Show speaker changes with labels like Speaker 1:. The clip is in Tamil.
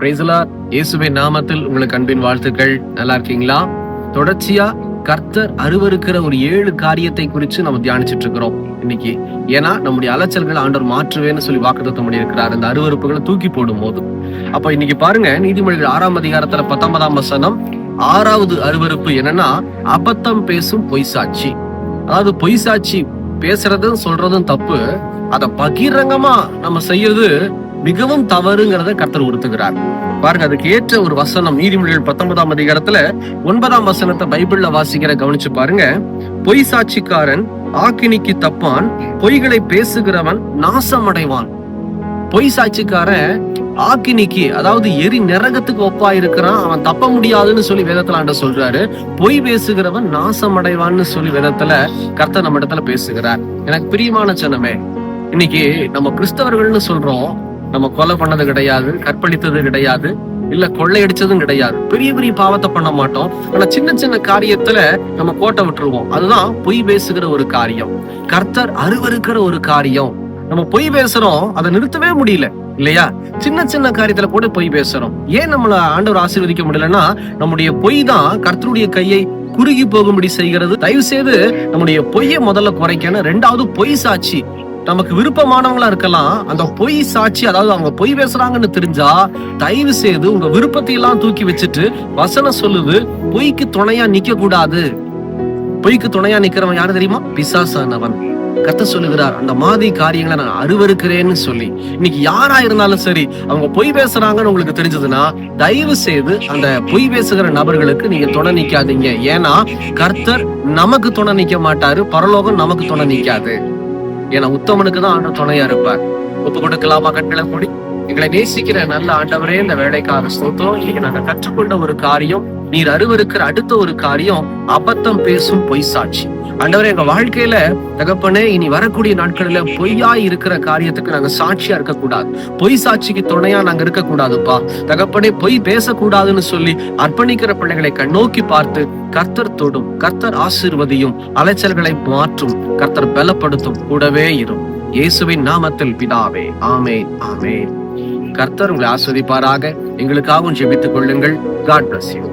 Speaker 1: பிரேசலா இயேசுவை நாமத்தில் உங்களுக்கு அன்பின் வாழ்த்துக்கள். நல்லா இருக்கீங்களா? தொடர்ச்சியா கர்த்தர் அருவருக்கிற ஒரு ஏழு காரியத்தை குறித்து நம்ம தியானிச்சிட்டு இருக்கிறோம் இன்னைக்கு ஏன்னா நம்முடைய அலைச்சல்களை ஆண்டவர் மாற்றுவேன்னு சொல்லி வாக்குத்தத்தம் பண்ணியிருக்கிறார். அந்த அருவறுப்புகளை தூக்கி போடும் போது அப்ப இன்னைக்கு பாருங்க நீதிமொழிகள் ஆறாம் அதிகாரத்துல பத்தொன்பதாம் வசனம் ஆறாவது அருவருப்பு என்னன்னா அபத்தம் பேசும் பொய் சாட்சி. அதாவது பொய் சாட்சி பேசுறதும் சொல்றதும் தப்பு. அதை பகிரங்கமா நம்ம செய்யறது மிகவும் தவறுங்கிறத கர்த்தர் உறுத்துகிறார். பாருங்க அதுக்கு ஏற்ற ஒரு வசனம் நீதிமொழிகள் பத்தொன்பதாம் அதிகாரத்துல ஒன்பதாம் வசனத்தை பைபிள்ல வாசிக்கிற கவனிச்சு பாருங்க. பொய் சாட்சிக்காரன் ஆக்கினிக்கு தப்பான் பொய்களை பேசுகிறவன் நாசம் அடைவான் பொய் சாட்சிக்காரன் ஆக்கினிக்கு அதாவது எரி நரகத்துக்கு ஒப்பா இருக்கிறான் அவன் தப்ப முடியாதுன்னு சொல்லி வேதத்துல ஆண்ட சொல்றாரு. பொய் பேசுகிறவன் நாசம் அடைவான்னு சொல்லி வேதத்துல கர்த்தர் நம்ம இடத்துல பேசுகிறார். எனக்கு பிரியமான சனமே இன்னைக்கு நம்ம கிறிஸ்தவர்கள்னு சொல்றோம் நம்ம கொலை பண்ணது கிடையாது கற்பழித்தது கிடையாது இல்ல கொள்ளையடிச்சதும் கிடையாது. பெரிய பெரிய பாவத்தை பண்ண மாட்டோம். ஆனா சின்ன சின்ன காரியத்துல நம்ம கோட்டை விட்டுருவோம். அதுதான் பொய் பேசுகிற ஒரு காரியம். கர்த்தர் அருவருக்கிற ஒரு காரியம். நம்ம பொய் பேசுறோம் அதை நிறுத்தவே முடியல. இல்லையா? சின்ன சின்ன காரியத்துல கூட பொய் பேசுறோம். ஏன் நம்மள ஆண்டவர் ஆசீர்வதிக்க முடியலன்னா நம்முடைய பொய் தான் கர்த்தருடைய கையை குறுகி போகும்படி செய்கிறது. தயவு செய்து நம்முடைய பொய்யை முதல்ல குறைக்கணும். ரெண்டாவது பொய் சாட்சி. நமக்கு விருப்பமானவங்களா இருக்கலாம். அந்த பொய் சாட்சி அதாவது அவங்க பொய் பேசுறாங்கன்னு தெரிஞ்சா தயவு செய்து உங்க விருப்பத்தை எல்லாம் தூக்கி வச்சுட்டு வசனம் சொல்லுது பொய்க்கு துணையா நிக்க கூடாது பொய்க்கு துணையா நிக்கிறவன் யாரு தெரியுமா? பிசாசானவன். கத்த சொல்லுகிறார் அந்த மாதிரி காரியங்களை நான் அருவருக்கிறேன்னு சொல்லி. இன்னைக்கு யாரா இருந்தாலும் சரி அவங்க பொய் பேசுறாங்கன்னு உங்களுக்கு தெரிஞ்சதுன்னா தயவு செய்து அந்த பொய் பேசுகிற நபர்களுக்கு நீங்க துணை நிக்காதீங்க. ஏன்னா கர்த்தர் நமக்கு துணை நிக்க மாட்டாரு பரலோகம் நமக்கு துணை நிக்காது. ஏன்னா உத்தமனுக்கு தான் ஆண்டவர் துணையா இருப்பார். ஒப்பு கொடுக்கலாமா கண்களை மூடி? எங்களை நேசிக்கிற நல்ல ஆண்டவரே இந்த வேலைக்காக ஸ்தோத்திரம். இன்னைக்கு நாங்க கற்றுக்கொண்ட ஒரு காரியம் நீர் அருவருக்கிற அடுத்த ஒரு காரியம் அபத்தம் பேசும் பொய் சாட்சி ஆண்டவரே எங்க வாழ்க்கையில தகப்பனே இனி வரக்கூடிய நாட்களில பொய்யா இருக்கிற காரியத்துக்கு நாங்க சாட்சியா இருக்கக்கூடாது. பொய் சாட்சிக்கு துணையா நாங்க இருக்கக்கூடாதுப்பா. தகப்பனே பொய் பேசக்கூடாதுன்னு சொல்லி அர்ப்பணிக்கிற பிள்ளைகளை கண்ணோக்கி பார்த்து கர்த்தர் தொடும் கர்த்தர் ஆசிர்வதியும் அலைச்சல்களை மாற்றும் கர்த்தர் பலப்படுத்தும் கூடவே இரும். இயேசுவின் நாமத்தில் பிதாவே ஆமே ஆமே கர்த்தர் உங்களை ஆஸ்வதிப்பாராக. எங்களுக்காகவும் ஜெபித்துக் கொள்ளுங்கள். God bless you